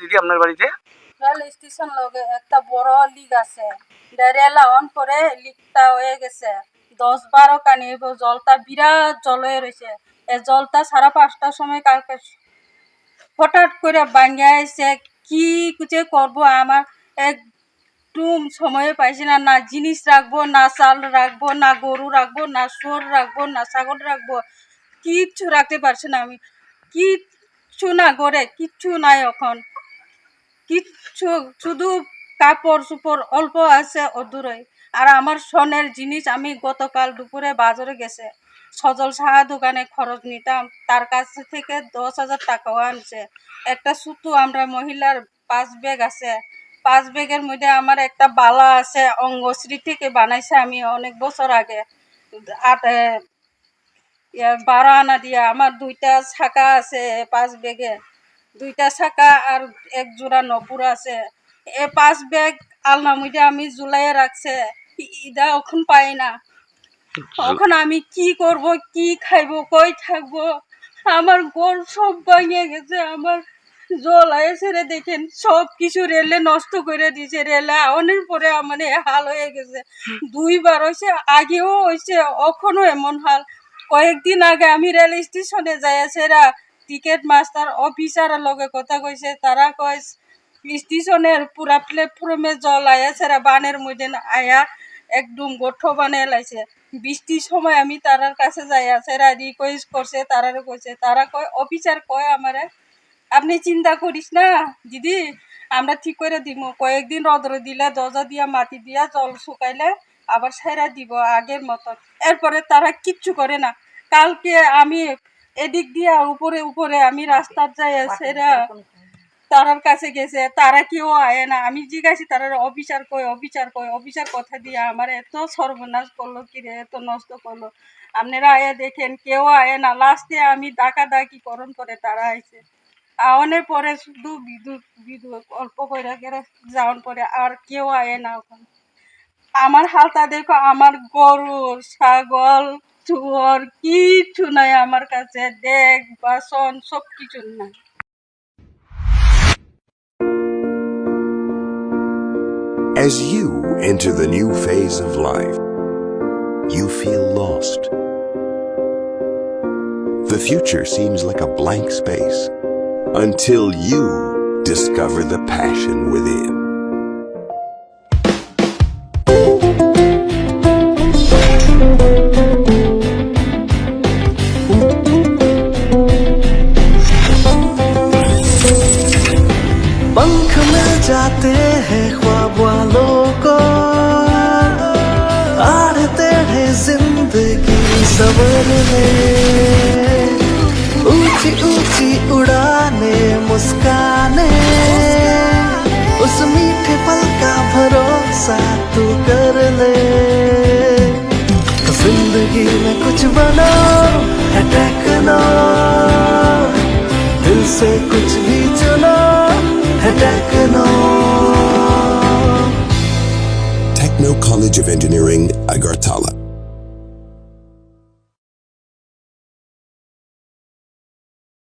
দিদি আপনার বাড়িতে? রেল স্টেশন লগে একটা বড় আছে। অন করে হয়ে গেছে। দশ বারো কানি জলটা বিরাট জল হয়ে রয়েছে জলটা পাঁচটার সময় কালকে হঠাৎ করে কি করব? আমার একটু সময় পাইছি না। না জিনিস রাখব, না চাল রাখব, না গরু রাখব, না শুয়োর রাখব, না ছাগল রাখব। কিচ্ছু রাখতে পারছি না আমি। কিচ্ছু না করে, কিচ্ছু নাই এখন। কিচ্ছু, শুধু কাপড় চোপড় অল্প আছে অদূরে। আর আমার সোনের জিনিস আমি গতকাল দুপুরে বাজারে গেছে। সজল সাহা দোকানে খরচ নিতাম, তার কাছ থেকে দশ হাজার টাকাও আনছে। একটা সুতো আমরা মহিলার পাঁচ ব্যাগ আছে। পাঁচ ব্যাগের মধ্যে আমার একটা বালা আছে অঙ্গশ্রী থেকে বানাইছে আমি অনেক বছর আগে। আট বারো আনা দিয়া আমার দুইটা ছাকা আছে পাঁচ ব্যাগে। দুইটা ছাকা আর এক জোড়া নপুর আছে। এ পাঁচ ব্যাগ আলনামুইটা আমি জুলাইয়ে রাখছে। ইদা ওখান পাই না। ওখানে আমি কি করব, কি খাইবো, কই থাকব? আমার গোল সব ভাঙিয়ে গেছে, আমার জল রে দেখেন, সব কিছু রেলে নষ্ট করে দিয়েছে রেলে অনেক পরে আমার হাল হয়ে গেছে। দুইবার হয়েছে আগেও হয়েছে এখনও এমন হাল। কয়েকদিন আগে আমি রেল স্টেশনে যাই সেরা টিকিট মাস্টার অফিসারের লগে কথা কইছে তারা কয় স্টেশনের পুরা প্ল্যাটফর্মে জল আয়া সেরা বানের মধ্যে আয়া একদম গোঠ বানিয়ে লাইছে। বৃষ্টির সময় আমি তারার কাছে যাই সেরা রিকোয়েস্ট করছে তারারে কইছে তারা কয় অফিসার কয় আমারে আপনি চিন্তা করিস না, দিদি, আমরা ঠিক করে দিব। কয়েকদিন রদরে দিলে, দরজা দিয়া, মাটি দিয়া জল শুকাইলে, আবার সেরা দিব আগের মতো এরপরে তারা কিচ্ছু করে না। কালকে আমি এদিক দিয়া উপরে উপরে আমি রাস্তার যাই সেরা তারার কাছে গেছে। তারা কেউ আয় না। আমি জিজ্ঞাসি তারা অফিসার কই অফিসার কই? অফিসার কথা দিয়ে আমার এত সর্বনাশ করল কি রে এত নষ্ট করল। আপনারা আয়া দেখেন কেউ আয় না। লাস্টে আমি ডাকা ডাকি করণ করে তারা আইছে। আওয়ানের পরে শুধু বিদ্যুৎ বিদ্যুৎ অল্প করে গেলে যাওয়ার পরে আর কেউ আয় না ওখানে। আমার হালটা দেখো আমার গরু ছাগল চুয়ার কিচ্ছু নাই আমার কাছে দেখ বাসন সব কিছু নাই As you enter the new phase of life, you feel lost. The future seems like a blank space until you discover the passion within. जाते हैं ख्वाब वालों को। आड़ते हैं ज़िंदगी सवरने ऊँची ऊँची उड़ाने, मुस्काने। उस मीठे पल का भरोसा तू कर ले। ज़िंदगी में कुछ बनो है टेक्नो दिल से कुछ भी चुनो है College of Engineering, Agartala.